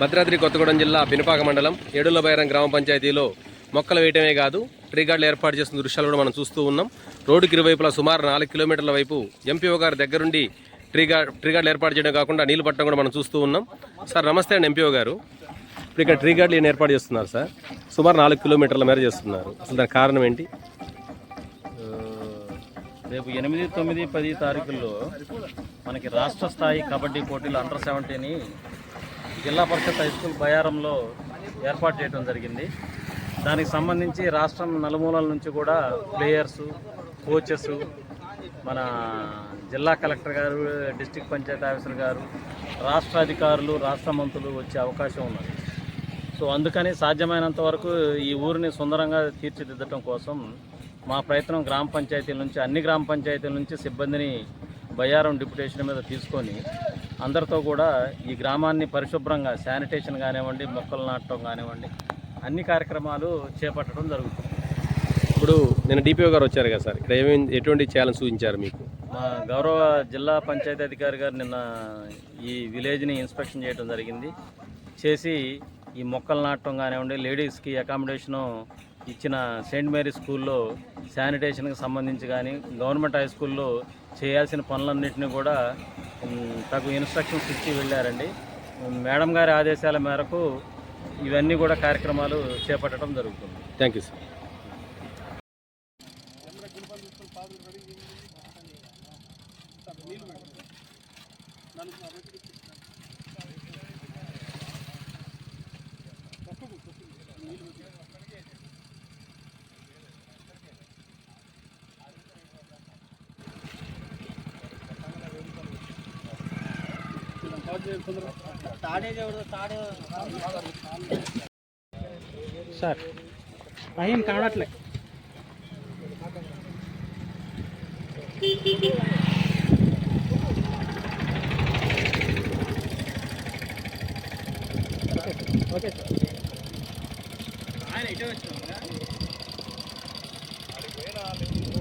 భద్రాద్రి కొత్తగూడెం జిల్లా పినపాక మండలం ఏడులబైరం గ్రామ పంచాయతీలో మొక్కలు వేయటమే కాదు ట్రీ గార్డులు ఏర్పాటు చేస్తున్న దృశ్యాలు కూడా మనం చూస్తూ ఉన్నాం. రోడ్డుకి ఇరువైపులా సుమారు నాలుగు కిలోమీటర్ల వైపు ఎంపీఓ గారి దగ్గరుండి ట్రీ గార్డ్ ట్రీ గార్డులు ఏర్పాటు చేయడం కాకుండా నీళ్ళు పట్టడం కూడా మనం చూస్తూ ఉన్నాం. సార్ నమస్తే అండి ఎంపీఓ గారు. ఇప్పుడు ఇక్కడ ట్రీ గార్డులు ఏం ఏర్పాటు చేస్తున్నారు సార్. సుమారు నాలుగు కిలోమీటర్ల మేర చేస్తున్నారు. అసలు దానికి కారణం ఏంటి? రేపు ఎనిమిది తొమ్మిది పది తారీఖుల్లో మనకి రాష్ట్ర స్థాయి కబడ్డీ పోటీలు అండర్ సెవెంటీని జిల్లా పరిషత్ హై స్కూల్ బయారంలో ఏర్పాటు చేయడం జరిగింది. దానికి సంబంధించి రాష్ట్రం నలుమూలల నుంచి కూడా ప్లేయర్స్ కోచెస్ మన జిల్లా కలెక్టర్ గారు డిస్టిక్ పంచాయతీ ఆఫీసర్ గారు రాష్ట్ర అధికారులు రాష్ట్ర మంత్రులు వచ్చే అవకాశం ఉన్నది. సో అందుకని సాధ్యమైనంత వరకు ఈ ఊరిని సుందరంగా తీర్చిదిద్దటం కోసం మా ప్రయత్నం గ్రామ పంచాయతీల నుంచి అన్ని గ్రామ పంచాయతీల నుంచి సిబ్బందిని బయ్యారం డిప్యుటేషన్ మీద తీసుకొని అందరితో కూడా ఈ గ్రామాన్ని పరిశుభ్రంగా శానిటేషన్ కానివ్వండి మొక్కలు నాటడం కానివ్వండి అన్ని కార్యక్రమాలు చేపట్టడం జరుగుతుంది. ఇప్పుడు నేను డిపిఓ గారు వచ్చారు కదా సార్ ఇక్కడ ఏమేమి ఎటువంటి చేయాలని సూచించారు మీకు? మా గౌరవ జిల్లా పంచాయతీ అధికారి గారు నిన్న ఈ విలేజ్ని ఇన్స్పెక్షన్ చేయడం జరిగింది. చేసి ఈ మొక్కలు నాటడం కానివ్వండి లేడీస్కి అకామిడేషను ఇచ్చిన సెయింట్ మేరీ స్కూల్లో శానిటేషన్కి సంబంధించి కానీ గవర్నమెంట్ హై స్కూల్లో చేయాల్సిన పనులన్నింటినీ కూడా తగు ఇన్స్ట్రక్షన్స్ ఇచ్చి వెళ్ళారండి. మేడం గారి ఆదేశాల మేరకు ఇవన్నీ కూడా కార్యక్రమాలు చేపట్టడం జరుగుతుంది. థ్యాంక్ యూ సార్ సార్ ఏం కావట్లే ఓకే సార్ ఆయన ఇటే వచ్చినా